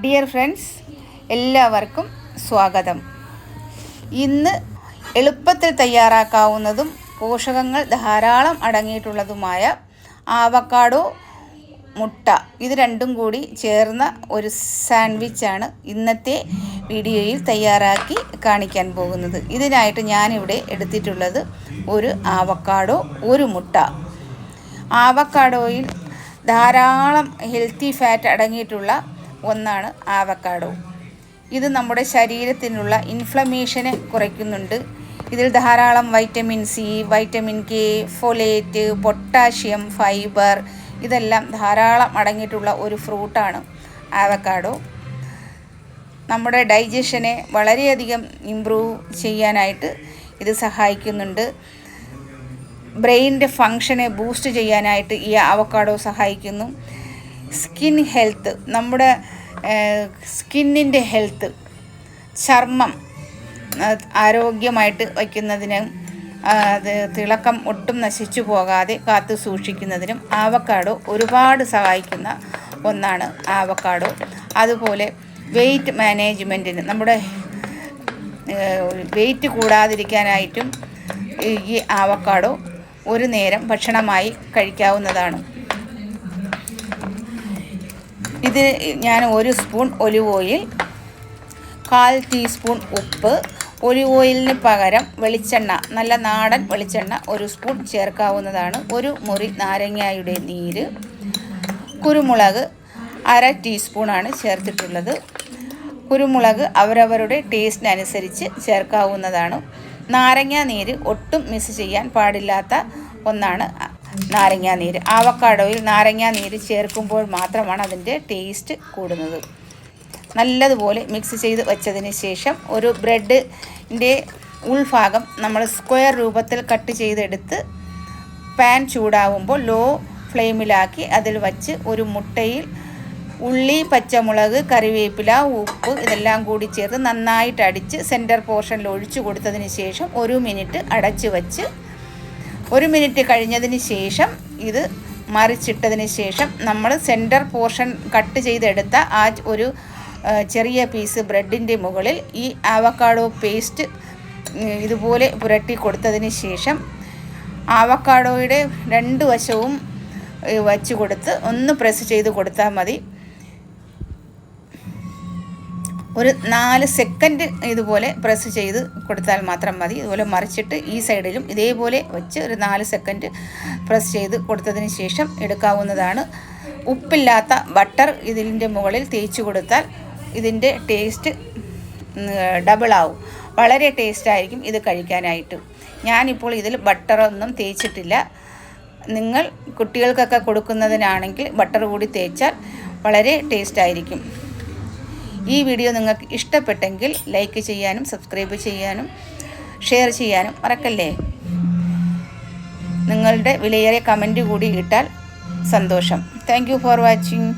Dear friends എല്ലാവർക്കും സ്വാഗതം. ഇന്ന് എളുപ്പത്തിൽ തയ്യാറാക്കാവുന്നതും പോഷകങ്ങൾ ധാരാളം അടങ്ങിയിട്ടുള്ളതുമായ ആവക്കാടോ മുട്ട ഇത് രണ്ടും കൂടി ചേർന്ന ഒരു സാൻഡ്വിച്ചാണ് ഇന്നത്തെ വീഡിയോയിൽ തയ്യാറാക്കി കാണിക്കാൻ പോകുന്നത്. ഇതിനായിട്ട് ഞാനിവിടെ എടുത്തിട്ടുള്ളത് ഒരു ആവക്കാടോ ഒരു മുട്ട. ആവക്കാടോയിൽ ധാരാളം ഹെൽത്തി ഫാറ്റ് അടങ്ങിയിട്ടുള്ള ഒന്നാണ് ആവക്കാഡോ ഇത് നമ്മുടെ ശരീരത്തിനുള്ള ഇൻഫ്ലമേഷനെ കുറയ്ക്കുന്നുണ്ട്. ഇതിൽ ധാരാളം vitamin C vitamin K folate potassium fiber ഇതെല്ലാം ധാരാളം അടങ്ങിയിട്ടുള്ള ഒരു ഫ്രൂട്ടാണ് ആവക്കാഡോ നമ്മുടെ ഡൈജഷനെ വളരെയധികം ഇമ്പ്രൂവ് ചെയ്യാനായിട്ട് ഇത് സഹായിക്കുന്നുണ്ട്. ബ്രെയിനിന്റെ ഫങ്ഷനെ ബൂസ്റ്റ് ചെയ്യാനായിട്ട് ഈ അവക്കാഡോ സഹായിക്കുന്നു. സ്കിൻ ഹെൽത്ത് നമ്മുടെ സ്കിന്നിന്റെ ഹെൽത്ത് ചർമ്മം ആരോഗ്യമായിട്ട് വയ്ക്കുന്നതിനും അത് തിളക്കം ഒട്ടും നശിച്ചു പോകാതെ കാത്തു സൂക്ഷിക്കുന്നതിനും ആവക്കാടോ ഒരുപാട് സഹായിക്കുന്ന ഒന്നാണ് ആവക്കാടോ. അതുപോലെ വെയിറ്റ് മാനേജ്മെന്റിന് നമ്മുടെ വെയിറ്റ് കൂടാതിരിക്കാനായിട്ടും ഈ ആവക്കാടോ ഒരു നേരം ഭക്ഷണമായി കഴിക്കാവുന്നതാണ്. ഇത് ഞാൻ ഒരു സ്പൂൺ ഒലിവ് ഓയിൽ കാൽ ടീസ്പൂൺ ഉപ്പ് ഒലിവ് ഓയിലിന് പകരം വെളിച്ചെണ്ണ നല്ല നാടൻ വെളിച്ചെണ്ണ ഒരു സ്പൂൺ ചേർക്കാവുന്നതാണ്. ഒരു മുറി നാരങ്ങയുടെ നീര് കുരുമുളക് അര ടീസ്പൂണാണ് ചേർത്തിട്ടുള്ളത്. കുരുമുളക് അവരവരുടെ ടേസ്റ്റിനനുസരിച്ച് ചേർക്കാവുന്നതാണ്. നാരങ്ങ നീര് ഒട്ടും മിസ് ചെയ്യാൻ പാടില്ലാത്ത ഒന്നാണ്. നാരങ്ങ നീര് ആവക്കാടോയിൽ നാരങ്ങ നീര് ചേർക്കുമ്പോൾ മാത്രമാണ് അതിന്റെ ടേസ്റ്റ് കൂടുന്നത്. നല്ലതുപോലെ മിക്സ് ചെയ്ത് വെച്ചതിന് ശേഷം ഒരു ബ്രെഡിന്റെ ഉൾഭാഗം നമ്മൾ സ്ക്വയർ രൂപത്തിൽ കട്ട് ചെയ്തെടുത്ത് പാൻ ചൂടാവുമ്പോൾ ലോ ഫ്ലെയിമിലാക്കി അതിൽ വച്ച് ഒരു മുട്ടയിൽ ഉള്ളി പച്ചമുളക് കറിവേപ്പില ഉപ്പ് ഇതെല്ലാം കൂടി ചേർത്ത് നന്നായിട്ട് അടിച്ച് സെന്റർ പോർഷനിൽ ഒഴിച്ചു കൊടുത്തതിന് ശേഷം ഒരു മിനിറ്റ് അടച്ച് വച്ച് ഒരു മിനിറ്റ് കഴിഞ്ഞതിന് ശേഷം ഇത് മറിച്ചിട്ടതിന് ശേഷം നമ്മൾ സെന്റർ പോർഷൻ കട്ട് ചെയ്തെടുത്ത ആ ഒരു ചെറിയ പീസ് ബ്രെഡിന്റെ മുകളിൽ ഈ ആവക്കാഡോ പേസ്റ്റ് ഇതുപോലെ പുരട്ടി കൊടുത്തതിന് ശേഷം ആവക്കാഡോയുടെ രണ്ട് വശവും വച്ച് കൊടുത്ത് ഒന്ന് പ്രസ് ചെയ്ത് കൊടുത്താൽ മതി. ഒരു നാല് സെക്കൻഡ് ഇതുപോലെ പ്രസ് ചെയ്ത് കൊടുത്താൽ മാത്രം മതി. ഇതുപോലെ മറിച്ചിട്ട് ഈ സൈഡിലും ഇതേപോലെ വെച്ച് ഒരു നാല് സെക്കൻഡ് പ്രസ് ചെയ്ത് കൊടുത്തതിന് ശേഷം എടുക്കാവുന്നതാണ്. ഉപ്പില്ലാത്ത ബട്ടർ ഇതിന്റെ മുകളിൽ തേച്ച് കൊടുത്താൽ ഇതിന്റെ ടേസ്റ്റ് ഡബിൾ ആവും. വളരെ ടേസ്റ്റായിരിക്കും ഇത് കഴിക്കാനായിട്ട്. ഞാനിപ്പോൾ ഇതിൽ ബട്ടറൊന്നും തേച്ചിട്ടില്ല. നിങ്ങൾ കുട്ടികൾക്കൊക്കെ കൊടുക്കുന്നതിനാണെങ്കിൽ ബട്ടർ കൂടി തേച്ചാൽ വളരെ ടേസ്റ്റായിരിക്കും ഈ വീഡിയോ നിങ്ങൾക്ക് ഇഷ്ടപ്പെട്ടെങ്കിൽ ലൈക്ക് ചെയ്യാനും സബ്സ്ക്രൈബ് ചെയ്യാനും ഷെയർ ചെയ്യാനും മറക്കല്ലേ? നിങ്ങളുടെ വിലയേറിയ കമന്റ് കൂടി ഇട്ടാൽ സന്തോഷം. Thank for watching